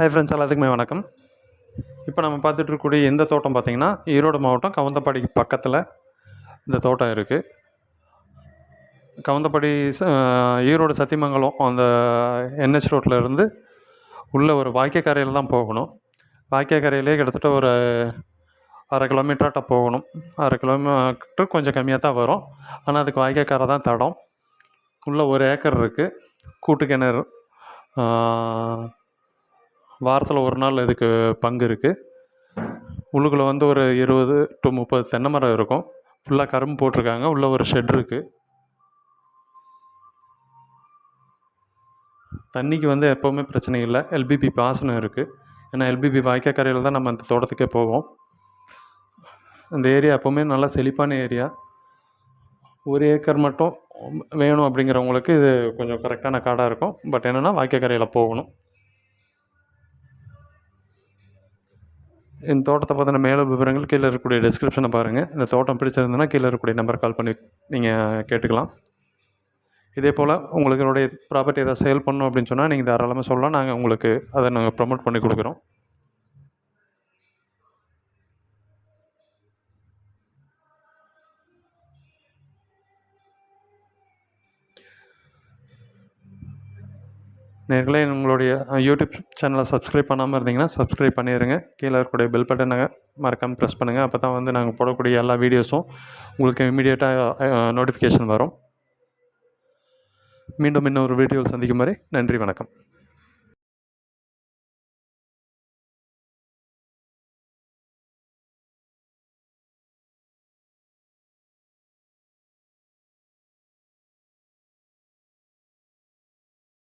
Hi friends எல்லாத்துக்குமே வணக்கம். இப்போ நம்ம பார்த்துட்டு இருக்கக்கூடிய இந்த தோட்டம் பார்த்திங்கன்னா ஈரோடு மாவட்டம் கவுந்தப்பாடிக்கு பக்கத்தில் இந்த தோட்டம் இருக்குது கவுந்தப்பாடி ஈரோடு சத்தியமங்கலம் அந்த என்ஹெச் ரோட்டில் இருந்து உள்ள ஒரு வாய்க்காக்கரையில் தான் போகணும். வாய்க்காக்கரையிலே கிட்டத்தட்ட ஒரு அரை கிலோமீட்டராட்ட போகணும். அரை கிலோமீட்டர் கொஞ்சம் கம்மியாக தான் வரும். ஆனால் அதுக்கு வாய்க்காக்கரை தான் தடம். உள்ள ஒரு ஏக்கர் இருக்குது கூட்டு கிணறு வாரத்தில் ஒரு நாள் இதுக்கு பங்கு இருக்குது உள்ளுக்குள்ளே வந்து ஒரு இருபது டு முப்பது தென்னை மரம் இருக்கும். ஃபுல்லாக கரும்பு போட்டிருக்காங்க. உள்ளே ஒரு ஷெட் இருக்குது தண்ணிக்கு வந்து எப்போவுமே பிரச்சனை இல்லை. எல்பிபி பாசனம் இருக்குது ஏன்னா எல்பிபி வாய்க்காக்கரையில் தான் நம்ம அந்த தோட்டத்துக்கே போவோம். அந்த ஏரியா எப்போவுமே நல்லா செழிப்பான ஏரியா. ஒரு ஏக்கர் மட்டும் வேணும் அப்படிங்கிறவங்களுக்கு இது கொஞ்சம் கரெக்டான காடாக இருக்கும். பட் என்னென்னா வாய்க்காக்கரையில் போகணும். இந்த தோட்டத்தை பற்றின மேலும் விவரங்கள் கீழே இருக்கக்கூடிய டிஸ்கிரிப்ஷனை பாருங்கள் இந்த தோட்டம் பிடிச்சிருந்ததுன்னா கீழே இருக்கக்கூடிய நம்பர் கால் பண்ணி நீங்கள் கேட்டுக்கலாம். இதே போல் உங்களுடைய ப்ராப்பர்ட்டி ஏதாவது சேல் பண்ணணும் அப்படின்னு சொன்னால் நீங்கள் தாராளமாக சொல்லலாம். நாங்கள் உங்களுக்கு அதை நாங்கள் ப்ரொமோட் பண்ணி கொடுக்குறோம். நேர்களே உங்களுடைய யூடியூப் சேனலை சப்ஸ்கிரைப் பண்ணாமல் இருந்தீங்கன்னா சப்ஸ்கிரைப் பண்ணிடுங்க கீழே இருக்கக்கூடிய பெல் பட்டனை மறக்காமல் ப்ரெஸ் பண்ணுங்கள் அப்போ தான் வந்து நாங்கள் போடக்கூடிய எல்லா வீடியோஸும் உங்களுக்கு இமீடியட்டாக நோட்டிஃபிகேஷன் வரும். மீண்டும் இன்னொரு வீடியோவில் சந்திக்கும் வரை நன்றி வணக்கம்.